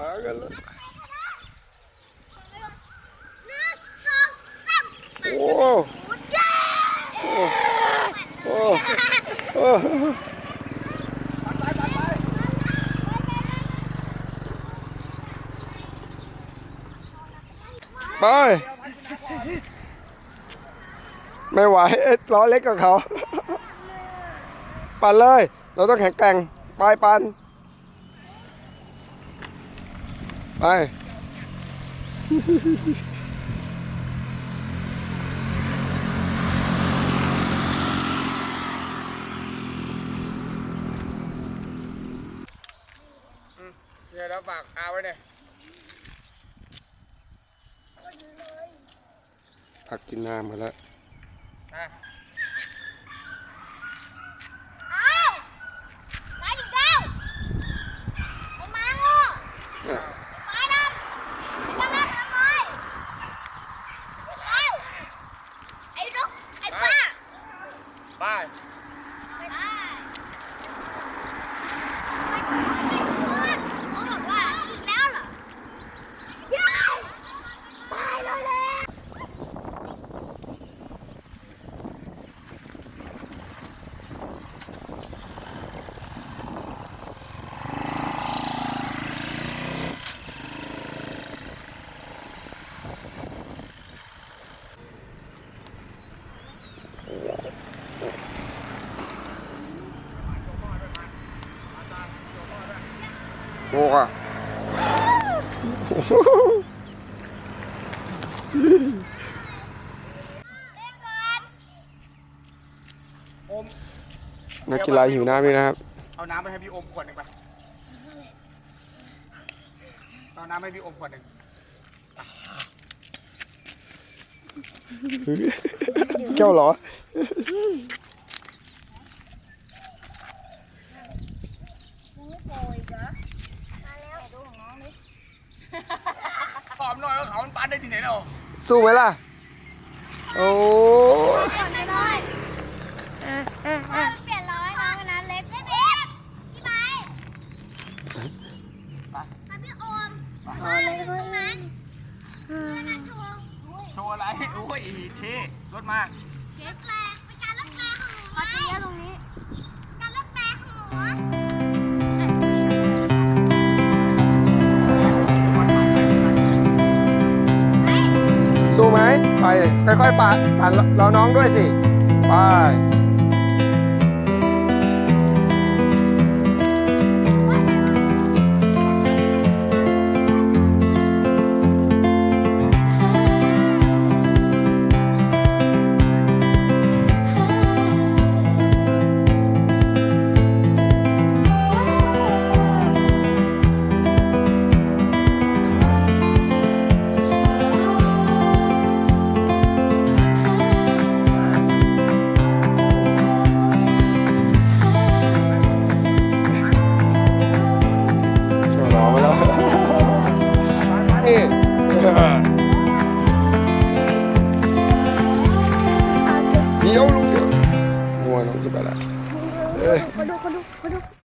มากันแล้วหโอ้โอ้โอ้โอ้ไป ไม่ไหวล้อเล็กกับเขา ปั่นเลย เราต้องแข็งแกร่ง ไปปั่น ไปเนี่ยเราฝากอาไว้เนี่ยพักกินน้ำกันแล้ว เอาไปดิเจ้าไอ้หมาโง่ไปดำจะมาทำไมเอ้าไอ้ลูกไอ้ป้า ไปไปไปเขาบอกว่าอีกแล้วเหรอเย้ตายแล้วเลย โอ้อะเล่นก่อนอมนักกีฬาหิวน้ำนี่นะครับ เอาน้ำไปให้พี่อมขวดหนึ่งไปเอาน้ำให้พี่อมขวดหนึ่งเจ้าเหรอ หอม หน่อยว่าเขามันปั้นได้ที่ไหนเราสู้ไหมล่ะ โอ้ก่อนเลยพ่อเปลี่ยนร้อยน้องอันนั้นเล็กไม่เล็กพี่ไบมาพี่โอมพ่อเลยตรงนั้นนั่นโชว์โชว์อะไรโอ้ยเท่รถมา สู้ไหมไปค่อยๆปาดปาดรอน้องด้วยสิไป เดียวลูกเดียวงัวน้องจะไปละ มาดูมาดูมาดู